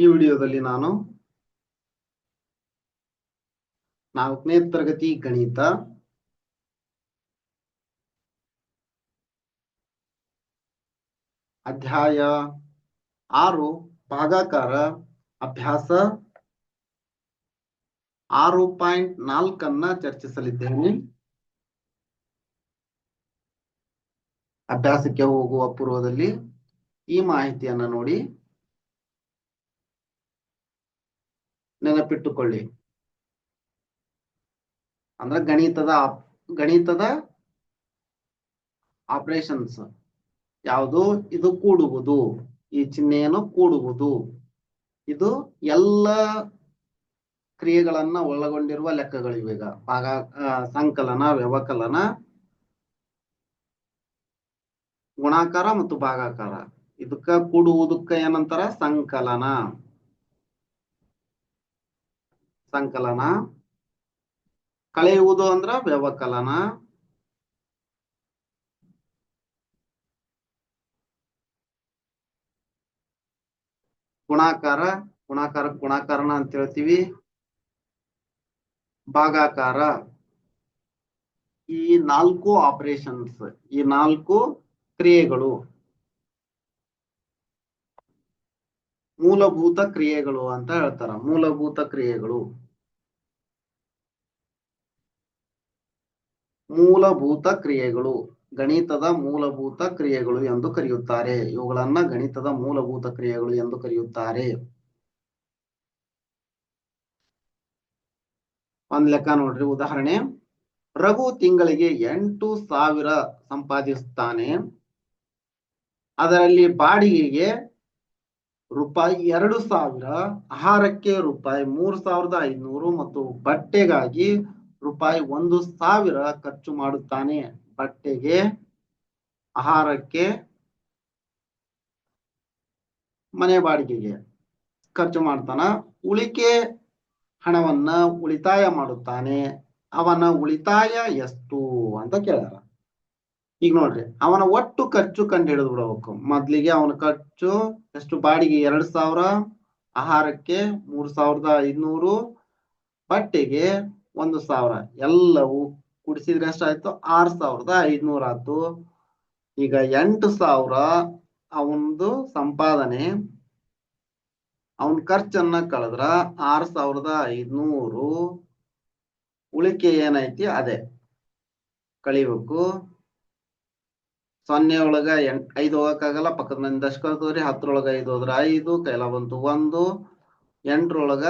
ಈ ವಿಡಿಯೋದಲ್ಲಿ ನಾನು ನಾಲ್ಕನೇ ತರಗತಿ ಗಣಿತ ಅಧ್ಯಾಯ ಆರು ಭಾಗಾಕಾರ ಅಭ್ಯಾಸ ಆರು ಪಾಯಿಂಟ್ ನಾಲ್ಕನ್ನ ಚರ್ಚಿಸಲಿದ್ದೇನೆ. ಅಭ್ಯಾಸಕ್ಕೆ ಹೋಗುವ ಪೂರ್ವದಲ್ಲಿ ಈ ಮಾಹಿತಿಯನ್ನ ನೋಡಿ. ನೆನಪಿಟ್ಟುಕೊಳ್ಳಿ. ಅಂದ್ರೆ ಗಣಿತದ ಗಣಿತದ ಆಪರೇಷನ್ಸ್ ಯಾವುದು? ಇದು ಕೂಡುವುದು. ಈ ಚಿಹ್ನೆಯನ್ನು ಕೂಡುವುದು. ಇದು ಎಲ್ಲ ಕ್ರಿಯೆಗಳನ್ನ ಒಳಗೊಂಡಿರುವ ಲೆಕ್ಕಗಳಿವೀಗ. ಭಾಗ ಆ, ಸಂಕಲನ ವ್ಯವಕಲನ ಗುಣಾಕಾರ ಮತ್ತು ಭಾಗಾಕಾರ. ಇದಕ್ಕ ಕೂಡುವುದಕ್ಕ ಏನಂತಾರ? ಸಂಕಲನ. ಸಂಕಲನ. ಕಳೆಯುವುದು ಅಂದ್ರ ವ್ಯವಕಲನ. ಗುಣಾಕಾರ ಗುಣಾಕಾರ, ಗುಣಾಕಾರನ ಅಂತ ಹೇಳ್ತೀವಿ. ಭಾಗಾಕಾರ. ಈ ನಾಲ್ಕು ಆಪರೇಷನ್ಸ್ ಈ ನಾಲ್ಕು ಕ್ರಿಯೆಗಳು. ಮೂಲಭೂತ ಕ್ರಿಯೆಗಳು ಅಂತ ಹೇಳ್ತಾರ, ಮೂಲಭೂತ ಕ್ರಿಯೆಗಳು. ಮೂಲಭೂತ ಕ್ರಿಯೆಗಳು, ಗಣಿತದ ಮೂಲಭೂತ ಕ್ರಿಯೆಗಳು ಎಂದು ಕರೆಯುತ್ತಾರೆ. ಇವುಗಳನ್ನ ಗಣಿತದ ಮೂಲಭೂತ ಕ್ರಿಯೆಗಳು ಎಂದು ಕರೆಯುತ್ತಾರೆ. ಒಂದ್ ಲೆಕ್ಕ ನೋಡ್ರಿ, ಉದಾಹರಣೆ. ರಘು ತಿಂಗಳಿಗೆ ಎಂಟು ಸಾವಿರ ಸಂಪಾದಿಸುತ್ತಾನೆ ಅದರಲ್ಲಿ ಬಾಡಿಗೆಗೆ ರೂಪಾಯಿ ಎರಡು ಸಾವಿರ, ಆಹಾರಕ್ಕೆ ರೂಪಾಯಿ ಮೂರ್ ಸಾವಿರದ ಐನೂರು ಮತ್ತು ಬಟ್ಟೆಗಾಗಿ ರೂಪಾಯಿ ಒಂದು ಸಾವಿರ ಖರ್ಚು ಮಾಡುತ್ತಾನೆ. ಬಟ್ಟೆಗೆ, ಆಹಾರಕ್ಕೆ, ಮನೆ ಬಾಡಿಗೆಗೆ ಖರ್ಚು ಮಾಡ್ತಾನ. ಉಳಿಕೆ ಹಣವನ್ನ ಉಳಿತಾಯ ಮಾಡುತ್ತಾನೆ. ಅವನ ಉಳಿತಾಯ ಎಷ್ಟು ಅಂತ ಕೇಳ್ಯಾರ. ಈಗ ನೋಡ್ರಿ, ಅವನ ಒಟ್ಟು ಖರ್ಚು ಕಂಡು ಹಿಡಿದು ಬಿಡಬೇಕು ಮೊದ್ಲಿಗೆ ಅವನ ಖರ್ಚು ಎಷ್ಟು? ಬಾಡಿಗೆ ಎರಡ್ ಸಾವಿರ, ಆಹಾರಕ್ಕೆ ಮೂರ್ ಸಾವಿರದ ಐದ್ನೂರು, ಬಟ್ಟೆಗೆ ಒಂದು ಸಾವಿರ. ಎಲ್ಲವೂ ಕೂಡಿಸಿದ್ರೆ ಎಷ್ಟಾಯ್ತು? ಆರ್ ಸಾವಿರದ ಐದ್ನೂರ ಆಯ್ತು ಈಗ ಎಂಟು ಸಾವಿರ ಅವನದು ಸಂಪಾದನೆ. ಅವನ್ ಖರ್ಚನ್ನ ಕಳೆದ್ರ ಆರ್ ಸಾವಿರದ ಐದ್ನೂರು. ಉಳಿಕೆ ಏನೈತಿ? ಅದೇ. ಕಳಿಬೇಕು. ಸೊನ್ನೆ ಒಳಗ ಎಂಟ್, ಐದು ಹೋಗಕ್ಕಾಗಲ್ಲ. ಪಕ್ಕದ ಮಂದಿ ದಶಕ ಹತ್ತರೊಳಗ ಐದು ಹೋದ್ರ ಐದು. ಕೈಲ ಬಂತು ಒಂದು. ಎಂಟ್ರೊಳಗ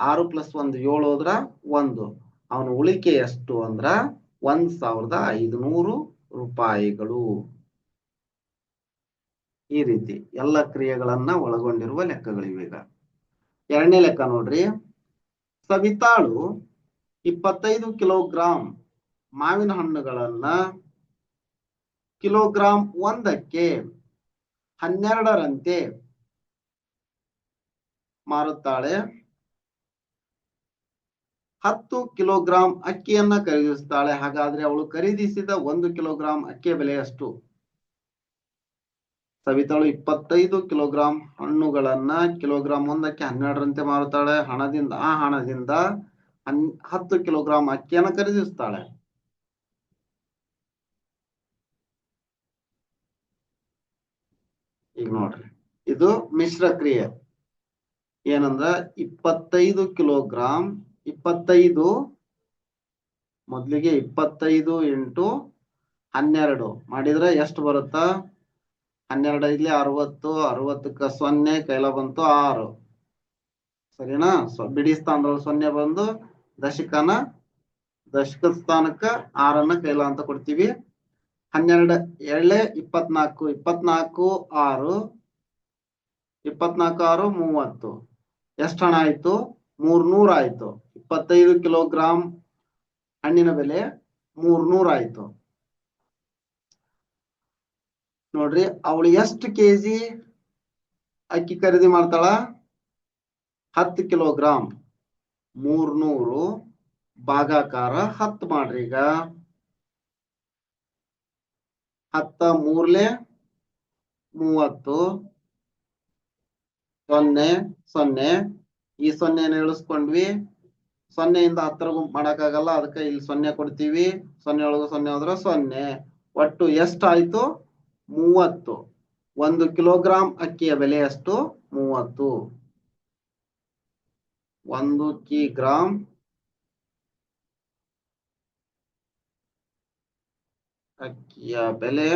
ಆರು ಪ್ಲಸ್ ಒಂದು ಏಳು ಹೋದ್ರ ಒಂದು. ಅವನ ಉಳಿಕೆ ಎಷ್ಟು ಅಂದ್ರ ಒಂದ್ ಸಾವಿರದ ಐದುನೂರು ರೂಪಾಯಿಗಳು. ಈ ರೀತಿ ಎಲ್ಲ ಕ್ರಿಯೆಗಳನ್ನ ಒಳಗೊಂಡಿರುವ ಲೆಕ್ಕಗಳಿವೀಗ ಎರಡನೇ ಲೆಕ್ಕ ನೋಡ್ರಿ. ಸವಿತಾಳು ಇಪ್ಪತ್ತೈದು ಕಿಲೋಗ್ರಾಂ ಮಾವಿನ ಹಣ್ಣುಗಳನ್ನ ಕಿಲೋಗ್ರಾಂ ಒಂದಕ್ಕೆ ಹನ್ನೆರಡರಂತೆ ಮಾರುತ್ತಾಳೆ. ಹತ್ತು ಕಿಲೋಗ್ರಾಂ ಅಕ್ಕಿಯನ್ನ ಖರೀದಿಸುತ್ತಾಳೆ ಹಾಗಾದ್ರೆ ಅವಳು ಖರೀದಿಸಿದ ಒಂದು ಕಿಲೋಗ್ರಾಂ ಅಕ್ಕಿಯ ಬೆಲೆ ಎಷ್ಟು? ಸವಿತಾಳು ಇಪ್ಪತ್ತೈದು ಕಿಲೋಗ್ರಾಂ ಹಣ್ಣುಗಳನ್ನ ಕಿಲೋಗ್ರಾಂ ಒಂದಕ್ಕೆ ಹನ್ನೆರಡರಂತೆ ಮಾರುತ್ತಾಳೆ. ಹಣದಿಂದ, ಆ ಹಣದಿಂದ ಹನ್, ಹತ್ತು ಕಿಲೋಗ್ರಾಂ ಅಕ್ಕಿಯನ್ನ ಖರೀದಿಸುತ್ತಾಳೆ ಈಗ ನೋಡ್ರಿ. ಇದು ಮಿಶ್ರ ಕ್ರಿಯೆ. ಏನಂದ್ರ ಇಪ್ಪತ್ತೈದು ಕಿಲೋಗ್ರಾಂ ಇಪ್ಪತ್ತೈದು, ಮೊದಲಿಗೆ ಇಪ್ಪತ್ತೈದು ಇಂಟು ಹನ್ನೆರಡು. ಮಾಡಿದ್ರೆ ಎಷ್ಟು ಬರುತ್ತಾ? ಇಲ್ಲಿ ಅರವತ್ತು, ಅರವತ್ತಕ್ಕ ಸೊನ್ನೆ, ಕೈಲ ಬಂತು ಆರು. ಸರಿನಾ? ಬಿಡಿ ಸ್ಥಾನದಲ್ಲಿ ಸೊನ್ನೆ ಬಂದು ದಶಕನ ದಶಕ ಸ್ಥಾನಕ್ಕ ಆರನ್ನ ಕೈಲ ಅಂತ ಕೊಡ್ತೀವಿ. ಹನ್ನೆರಡು ಎಳ್ಳೆ ಇಪ್ಪತ್ನಾಲ್ಕು ಇಪ್ಪತ್ನಾಲ್ಕು, ಆರು ಇಪ್ಪತ್ನಾಲ್ಕು, ಆರು, ಮೂವತ್ತು. ಎಷ್ಟು ಹಣ ಆಯ್ತು? ಮೂರ್ನೂರ ಆಯ್ತು ಇಪ್ಪತ್ತೈದು ಕಿಲೋಗ್ರಾಂ ಹಣ್ಣಿನ ಬೆಲೆ ಮೂರ್ನೂರ ಆಯ್ತು. ನೋಡ್ರಿ, ಅವಳು ಎಷ್ಟು ಕೆಜಿ ಅಕ್ಕಿ ಖರೀದಿ ಮಾಡ್ತಾಳ? ಹತ್ತು ಕಿಲೋಗ್ರಾಂ. ಮೂರ್ನೂರು. ಭಾಗಾಕಾರ ಹತ್ತು ಮಾಡ್ರಿ ಈಗ. ಹತ್ತ ಮೂರ್ಲೆ ಮೂವತ್ತು. ಸೊನ್ನೆ ಸೊನ್ನೆ. ಈ ಸೊನ್ನೆನ ಇಳಿಸ್ಕೊಂಡ್ವಿ ಸೊನ್ನೆಯಿಂದ ಹತ್ತರ ಗುಂಪು ಮಾಡಕ್ಕಾಗಲ್ಲ, ಅದಕ್ಕೆ ಇಲ್ಲಿ ಸೊನ್ನೆ ಕೊಡ್ತೀವಿ. ಸೊನ್ನೆ ಒಳಗ ಸೊನ್ನೆ ಹೋದ್ರೆ ಸೊನ್ನೆ. ಒಟ್ಟು ಎಷ್ಟಾಯ್ತು ಮೂವತ್ತು. ಒಂದು ಕಿಲೋಗ್ರಾಂ ಅಕ್ಕಿಯ ಬೆಲೆ ಎಷ್ಟು? ಮೂವತ್ತು. ಒಂದು ಕಿ ಗ್ರಾಂ ಅಕ್ಕಿಯ ಬೆಲೆ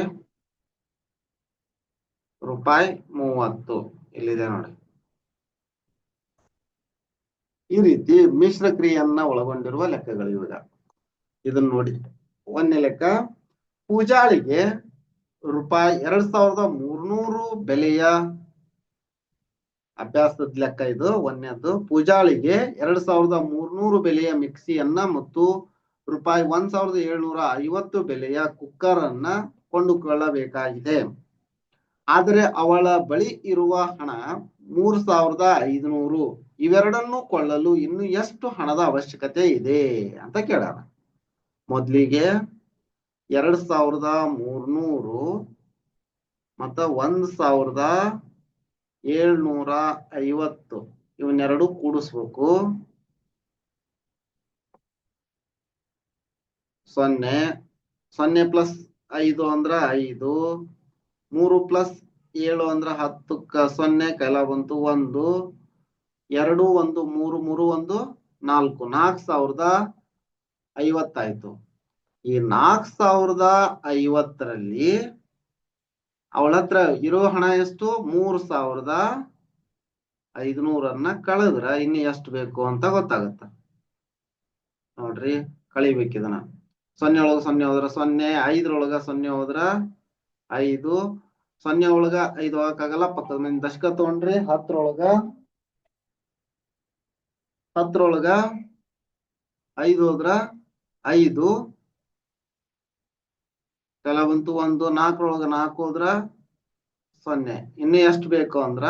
ರೂಪಾಯಿ ಮೂವತ್ತು. ಇಲ್ಲಿದೆ ನೋಡಿ. ಈ ರೀತಿ ಮಿಶ್ರ ಕ್ರಿಯೆಯನ್ನ ಒಳಗೊಂಡಿರುವ ಲೆಕ್ಕಗಳು ಇವಾಗ. ಇದನ್ನ ನೋಡಿ. ಒಂದನೇ ಲೆಕ್ಕ, ಪೂಜಾಳಿಗೆ ರೂಪಾಯಿ ಎರಡ್ ಸಾವಿರದ ಮೂರ್ನೂರು ಬೆಲೆಯ ಅಭ್ಯಾಸದ ಲೆಕ್ಕ ಇದು, ಒಂದನೇದು. ಪೂಜಾಳಿಗೆ ಎರಡ್ ಸಾವಿರದ ಮೂರ್ನೂರು ಬೆಲೆಯ ಮಿಕ್ಸಿಯನ್ನ ಮತ್ತು ರೂಪಾಯಿ ಒಂದ್ ಸಾವಿರದ ಏಳ್ನೂರ ಐವತ್ತು ಬೆಲೆಯ ಕುಕ್ಕರ್ ಅನ್ನ ಕೊಂಡುಕೊಳ್ಳಬೇಕಾಗಿದೆ. ಆದರೆ ಅವಳ ಬಳಿ ಇರುವ ಹಣ ಮೂರ್ ಸಾವಿರದ ಐದುನೂರು. ಇವೆರಡನ್ನು ಕೊಳ್ಳಲು ಇನ್ನು ಎಷ್ಟು ಹಣದ ಅವಶ್ಯಕತೆ ಇದೆ ಅಂತ ಕೇಳೋಣ. ಮೊದ್ಲಿಗೆ ಎರಡ್ ಸಾವಿರದ ಮೂರ್ನೂರು ಮತ್ತ ಒಂದ್ ಸಾವಿರದ ಏಳ್ನೂರ ಐವತ್ತು ಇವನ್ನೆರಡು ಕೂಡಿಸ್ಬೇಕು. ಸೊನ್ನೆ ಸೊನ್ನೆ ಪ್ಲಸ್ ಐದು ಅಂದ್ರ ಐದು, ಮೂರು ಪ್ಲಸ್ ಏಳು ಅಂದ್ರ ಹತ್ತಕ್ಕ ಸೊನ್ನೆ ಕೈಲ ಬಂತು ಒಂದು ಎರಡು, ಒಂದು, ಮೂರು ಮೂರು, ಒಂದು, ನಾಲ್ಕು. ನಾಲ್ಕು ಸಾವಿರದ ಐವತ್ತಾಯ್ತು. ಈ ನಾಲ್ಕು ಸಾವಿರದ ಐವತ್ತರಲ್ಲಿ ಅವಳ ಹತ್ರ ಇರೋ ಹಣ ಎಷ್ಟು? ಮೂರು ಸಾವಿರದ ಐದುನೂರನ್ನ ಕಳೆದ್ರ ಇನ್ನು ಎಷ್ಟು ಬೇಕು ಅಂತ ಗೊತ್ತಾಗತ್ತ. ನೋಡ್ರಿ, ಕಳಿಬೇಕು ಇದನ್ನ. ಸೊನ್ನೆ ಒಳಗ ಸೊನ್ನೆ ಹೋದ್ರ ಸೊನ್ನೆ ಐದ್ರೊಳಗ ಸೊನ್ನೆ ಹೋದ್ರ ಐದು. ಸೊನ್ನೆ ಒಳಗ ಐದು ಹೋಗಕ್ಕಾಗಲ್ಲ ಪಕ್ಕದ ದಶಕ ತಗೊಂಡ್ರಿ ಹತ್ರೊಳಗ ಹತ್ರೊಳಗ ಐದು ಹೋದ್ರ ಐದು. ಕೆಲ ಬಂತು ಒಂದು, ನಾಲ್ಕರೊಳಗ ನಾಲ್ಕು ಹೋದ್ರ ಸೊನ್ನೆ. ಇನ್ನು ಎಷ್ಟು ಬೇಕು ಅಂದ್ರ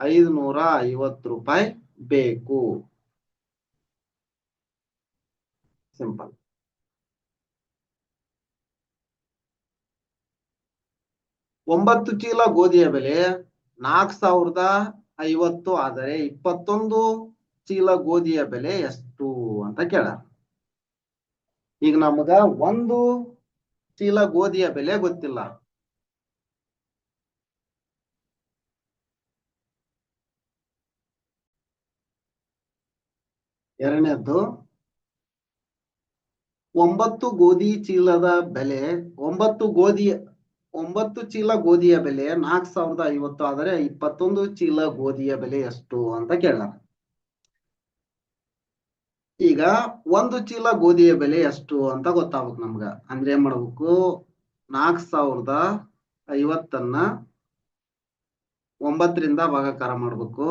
ಐದುನೂರ ಐವತ್ತು ರೂಪಾಯಿ ಬೇಕು. ಸಿಂಪಲ್ ಒಂಬತ್ತು ಚೀಲ ಗೋಧಿಯ ಬೆಲೆ ನಾಲ್ಕು ಸಾವಿರದ ಐವತ್ತು, ಆದರೆ ಇಪ್ಪತ್ತೊಂದು ಚೀಲ ಗೋಧಿಯ ಬೆಲೆ ಎಷ್ಟು ಅಂತ ಕೇಳ. ಈಗ ನಮಗ ಒಂದು ಚೀಲ ಗೋಧಿಯ ಬೆಲೆ ಗೊತ್ತಿಲ್ಲ. ಎರಡನೇದ್ದು ಒಂಬತ್ತು ಗೋಧಿ ಚೀಲದ ಬೆಲೆ, ಒಂಬತ್ತು ಗೋಧಿ ಒಂಬತ್ತು ಚೀಲ ಗೋಧಿಯ ಬೆಲೆ ನಾಲ್ಕು ಸಾವಿರದ ಐವತ್ತು ಆದರೆ ಇಪ್ಪತ್ತೊಂದು ಚೀಲ ಗೋಧಿಯ ಬೆಲೆ ಎಷ್ಟು ಅಂತ ಕೇಳಾರ ಈಗ ಒಂದು ಚೀಲ ಗೋಧಿಯ ಬೆಲೆ ಎಷ್ಟು ಅಂತ ಗೊತ್ತಾಗ್ಬೇಕು ನಮ್ಗ. ಅಂದ್ರೆ ಏನ್ ಮಾಡ್ಬೇಕು? ನಾಲ್ಕ್ ಸಾವಿರದ ಐವತ್ತನ್ನ ಒಂಬತ್ತರಿಂದ ಭಾಗಾಕಾರ ಮಾಡ್ಬೇಕು.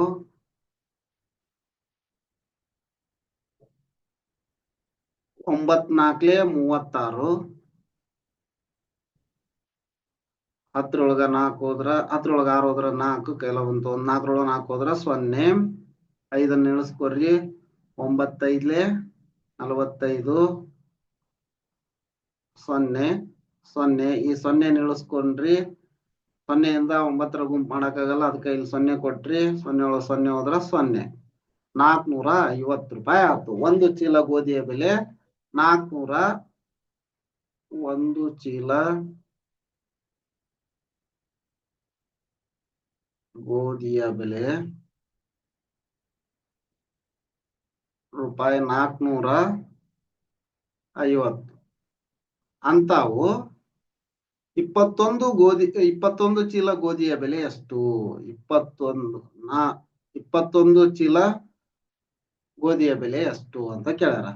ಒಂಬತ್ನಾಕ್ಲೆ ಮೂವತ್ತಾರು. ಹತ್ರೊಳಗ ನಾಲ್ಕು ಹೋದ್ರ ಹತ್ತರೊಳಗ ಆರು ಹೋದ್ರ ನಾಲ್ಕು ಕೈಲ ಬಂತು ಒಂದ್ ನಾಲ್ಕರೊಳಗ ನಾಲ್ಕು ಹೋದ್ರ ಸೊನ್ನೆ. ಐದನ್ನ ಇಳಿಸ್ಕೊರ್ರಿ ಒಂಬತ್ತೈದ್ಲೆ ನಲವತ್ತೈದು. ಸೊನ್ನೆ ಸೊನ್ನೆ, ಈ ಸೊನ್ನೆ ಇಳಿಸ್ಕೊಂಡ್ರಿ ಸೊನ್ನೆಯಿಂದ ಒಂಬತ್ತರ ಗುಂಪು ಮಾಡಕ್ಕಾಗಲ್ಲ ಅದಕ್ಕೆ ಇಲ್ಲಿ ಸೊನ್ನೆ ಕೊಟ್ರಿ ಸೊನ್ನೆ ಒಳಗ ಸೊನ್ನೆ ಹೋದ್ರ ಸೊನ್ನೆ. ನಾಲ್ಕನೂರ ಐವತ್ತು ರೂಪಾಯಿ ಆಯ್ತು. ಒಂದು ಚೀಲ ಗೋಧಿಯ ಬೆಲೆ ನಾಲ್ಕನೂರ ಒಂದು ಚೀಲ ಗೋಧಿಯ ಬೆಲೆ ರೂಪಾಯಿ ನಾಲ್ಕನೂರ ಐವತ್ತು. ಅಂತಾವು ಇಪ್ಪತ್ತೊಂದು ಗೋಧಿ, ಇಪ್ಪತ್ತೊಂದು ಚೀಲ ಗೋಧಿಯ ಬೆಲೆ ಎಷ್ಟು? ಇಪ್ಪತ್ತೊಂದು, ನಾ, ಇಪ್ಪತ್ತೊಂದು ಚೀಲ ಗೋಧಿಯ ಬೆಲೆ ಎಷ್ಟು ಅಂತ ಕೇಳ್ಯಾರ.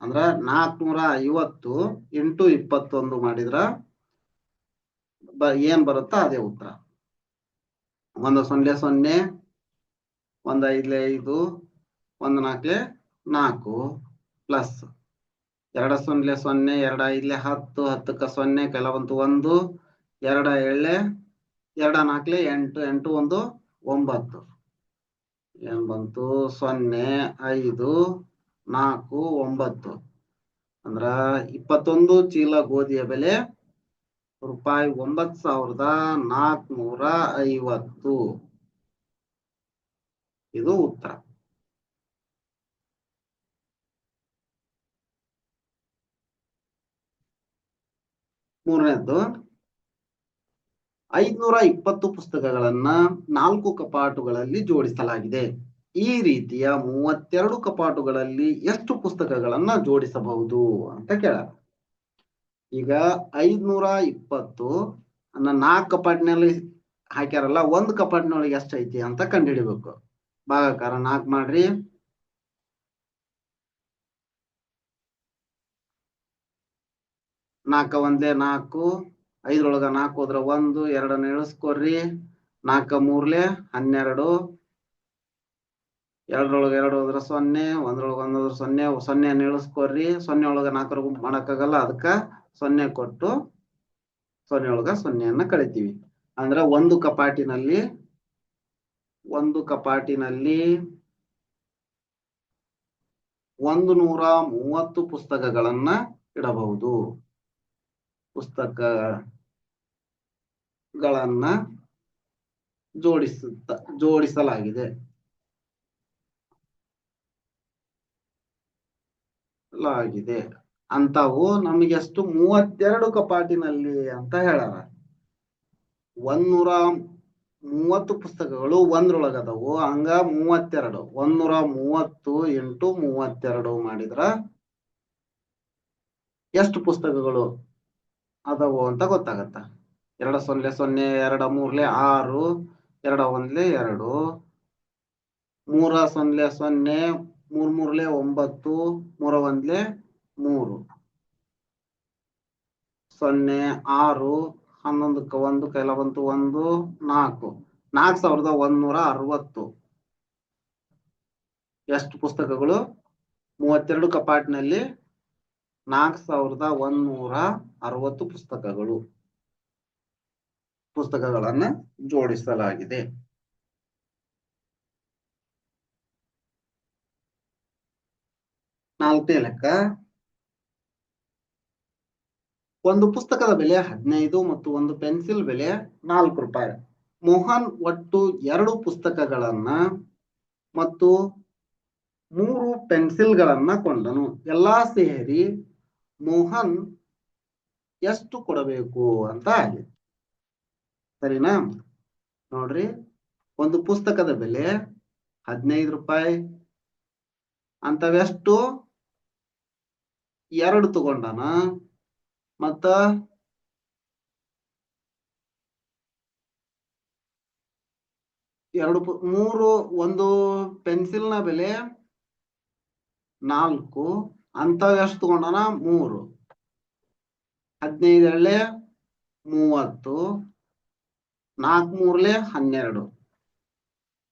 ಅಂದ್ರ ನಾಲ್ಕನೂರ ಐವತ್ತು ಎಂಟು ಇಪ್ಪತ್ತೊಂದು ಮಾಡಿದ್ರ ಬ, ಏನ್ ಬರುತ್ತಾ ಅದೇ ಉತ್ತರ. ಒಂದು ಸೊನ್ನೆ ಸೊನ್ನೆ, ಒಂದು ಐದ್ಲೆ ಐದು, ಒಂದು ನಾಲ್ಕಲೆ ನಾಲ್ಕು ಪ್ಲಸ್ ಎರಡ ಸೊನ್ನೆ ಸೊನ್ನೆ, ಎರಡ ಐದ್ಲೆ ಹತ್ತು, ಹತ್ತಕ್ಕ ಸೊನ್ನೆ, ಕೆಲವಂತು ಒಂದು, ಎರಡ ಏಳೆ, ಎರಡ ನಾಲ್ಕಲೆ ಎಂಟು ಎಂಟು ಒಂದು ಒಂಬತ್ತು. ಏನ್ ಬಂತು? ಸೊನ್ನೆ, ಐದು, ನಾಲ್ಕು, ಒಂಬತ್ತು. ಅಂದ್ರ ಇಪ್ಪತ್ತೊಂದು ಚೀಲ ಗೋಧಿಯ ಬೆಲೆ ರೂಪಾಯಿ ಒಂಬತ್ ಸಾವಿರದ ನಾಲ್ಕನೂರ ಐವತ್ತು. ಇದು ಉತ್ತರ. ಮೂರನೇದ್ದು, ಐದ್ನೂರ ಇಪ್ಪತ್ತು ಪುಸ್ತಕಗಳನ್ನ ನಾಲ್ಕು ಕಪಾಟುಗಳಲ್ಲಿ ಜೋಡಿಸಲಾಗಿದೆ. ಈ ರೀತಿಯ ಮೂವತ್ತೆರಡು ಕಪಾಟುಗಳಲ್ಲಿ ಎಷ್ಟು ಪುಸ್ತಕಗಳನ್ನ ಜೋಡಿಸಬಹುದು ಅಂತ ಕೇಳ ಈಗ ಐದ್ನೂರ ಇಪ್ಪತ್ತು ಅನ್ನ ನಾಲ್ಕು ಕಪಾಟಿನಲ್ಲಿ ಹಾಕ್ಯಾರಲ್ಲ, ಒಂದ್ ಕಪಾಟಿನೊಳಗೆ ಎಷ್ಟು ಐತಿ ಅಂತ ಕಂಡುಹಿಡಿಬೇಕು. ಭಾಗಾಕಾರ ನಾಲ್ಕು ಮಾಡ್ರಿ. ನಾಲ್ಕ ಒಂದೇ ನಾಲ್ಕು, ಐದ್ರೊಳಗ ನಾಲ್ಕು ಹೋದ್ರ ಒಂದು, ಎರಡನ್ನ ಇಳಿಸ್ಕೊರ್ರಿ ನಾಲ್ಕ ಮೂರ್ಲೆ ಹನ್ನೆರಡು. ಎರಡರೊಳಗ ಎರಡು ಹೋದ್ರ ಸೊನ್ನೆ, ಒಂದ್ರೊಳಗ ಒಂದ್ ಸೊನ್ನೆ ಸೊನ್ನೆ ಇಳಿಸ್ಕೊರ್ರಿ ಸೊನ್ನೆ ಒಳಗ ನಾಲ್ಕರ ಮಾಡಕ್ಕಾಗಲ್ಲ, ಅದಕ್ಕ ಸೊನ್ನೆ ಕೊಟ್ಟು ಸೊನ್ನೆ ಒಳಗ ಸೊನ್ನೆಯನ್ನ ಕಳಿತೀವಿ. ಅಂದ್ರ ಒಂದು ಕಪಾಟಿನಲ್ಲಿ ಒಂದು ಕಪಾಟಿನಲ್ಲಿ ಒಂದು ನೂರ ಮೂವತ್ತು ಪುಸ್ತಕಗಳನ್ನ ಇಡಬಹುದು. ಪುಸ್ತಕಗಳನ್ನ ಜೋಡಿಸುತ್ತ, ಜೋಡಿಸಲಾಗಿದೆ. ಲಾಗಿದೆ. ಅಂತವು ನಮಗೆಷ್ಟು ಮೂವತ್ತೆರಡು ಕಪಾಟಿನಲ್ಲಿ ಅಂತ ಹೇಳಾರ. ಒಂದೂರ ಮೂವತ್ತು ಪುಸ್ತಕಗಳು ಒಂದ್ರೊಳಗ ಅದಾವು ಹಂಗ ಮೂವತ್ತೆರಡು. ಒಂದೂರ ಮೂವತ್ತು ಇಂಟು ಮೂವತ್ತೆರಡು ಮಾಡಿದ್ರ ಎಷ್ಟು ಪುಸ್ತಕಗಳು ಅದಾವು ಅಂತ ಗೊತ್ತಾಗತ್ತ. ಎರಡ ಸೊನ್ನೆ ಸೊನ್ನೆ, ಎರಡ ಮೂರ್ಲೆ ಆರು, ಎರಡ ಒಂದ್ಲೆ ಎರಡು, ಮೂರ ಸೊನ್ನೆ ಸೊನ್ನೆ, ಮೂರ್ ಮೂರ್ಲೆ ಒಂಬತ್ತು, ಮೂರ ಒಂದ್ಲೆ ಮೂರು. ಸೊನ್ನೆ, ಆರು ಹನ್ನೊಂದಕ್ಕೆ ಒಂದು, ಕೈಲ ಬಂತು, ಒಂದು, ನಾಲ್ಕು. ನಾಲ್ಕು ಸಾವಿರದ ಒಂದೂರ ಅರವತ್ತು. ಎಷ್ಟು ಪುಸ್ತಕಗಳು? ಮೂವತ್ತೆರಡು ಕಪಾಟಿನಲ್ಲಿ ನಾಲ್ಕು ಸಾವಿರದ ಒಂದೂರ ಅರವತ್ತು ಪುಸ್ತಕಗಳು. ಪುಸ್ತಕಗಳನ್ನ ಜೋಡಿಸಲಾಗಿದೆ. ನಾಲ್ಕನೇ ಲೆಕ್ಕ. ಒಂದು ಪುಸ್ತಕದ ಬೆಲೆ ಹದಿನೈದು ಮತ್ತು ಒಂದು ಪೆನ್ಸಿಲ್ ಬೆಲೆ ನಾಲ್ಕು ರೂಪಾಯಿ. ಮೋಹನ್ ಒಟ್ಟು ಎರಡು ಪುಸ್ತಕಗಳನ್ನ ಮತ್ತು ಮೂರು ಪೆನ್ಸಿಲ್ಗಳನ್ನ ಕೊಂಡನು. ಎಲ್ಲಾ ಸೇರಿ ಮೋಹನ್ ಎಷ್ಟು ಕೊಡಬೇಕು ಅಂತ ಆಗಿದೆ. ಸರಿನಾ? ನೋಡ್ರಿ. ಒಂದು ಪುಸ್ತಕದ ಬೆಲೆ ಹದಿನೈದು ರೂಪಾಯಿ. ಅಂತವೆಷ್ಟು? ಎರಡು ತಗೊಂಡನ? ಮತ್ತ ಎರಡು ಮೂರು ಒಂದು ಪೆನ್ಸಿಲ್ನ ಬೆಲೆ ನಾಲ್ಕು. ಅಂತ ಎಷ್ಟು ತಗೊಂಡನ? ಮೂರು. ಹದಿನೈದು ಎಳ್ಳೆ ಮೂವತ್ತು. ನಾಲ್ಕು ಮೂರ್ಲೆ ಹನ್ನೆರಡು.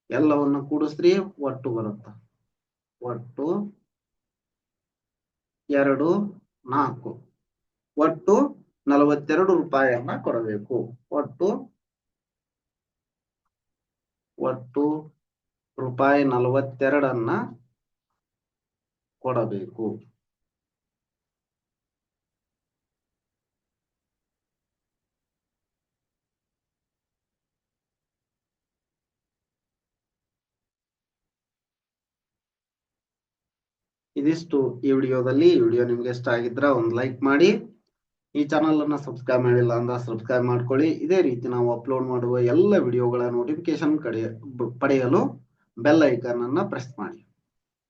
ಎಲ್ಲವನ್ನ ಕೂಡಿಸ್ರಿ ಒಟ್ಟು ಬರುತ್ತ. ಒಟ್ಟು ಎರಡು ನಾಲ್ಕು. ಒಟ್ಟು ನಲವತ್ತೆರಡು ರೂಪಾಯಿಯನ್ನ ಕೊಡಬೇಕು. ಒಟ್ಟು ಒಟ್ಟು ರೂಪಾಯಿ ನಲವತ್ತೆರಡನ್ನ ಕೊಡಬೇಕು. ಇದಿಷ್ಟು ಈ ವಿಡಿಯೋದಲ್ಲಿ. ಈ ವಿಡಿಯೋ ನಿಮ್ಗೆ ಇಷ್ಟ ಆಗಿದ್ರ ಒಂದು ಲೈಕ್ ಮಾಡಿ. ಈ ಚಾನಲ್ ಅನ್ನ ಸಬ್ಸ್ಕ್ರೈಬ್ ಮಾಡಿಲ್ಲ ಅಂದ್ರೆ ಸಬ್ಸ್ಕ್ರೈಬ್ ಮಾಡ್ಕೊಳ್ಳಿ. ಇದೇ ರೀತಿ ನಾವು ಅಪ್ಲೋಡ್ ಮಾಡುವ ಎಲ್ಲ ವಿಡಿಯೋಗಳ ನೋಟಿಫಿಕೇಶನ್ ಕಡೆ ಪಡೆಯಲು ಬೆಲ್ ಐಕಾನ್ ಅನ್ನ ಪ್ರೆಸ್ ಮಾಡಿ.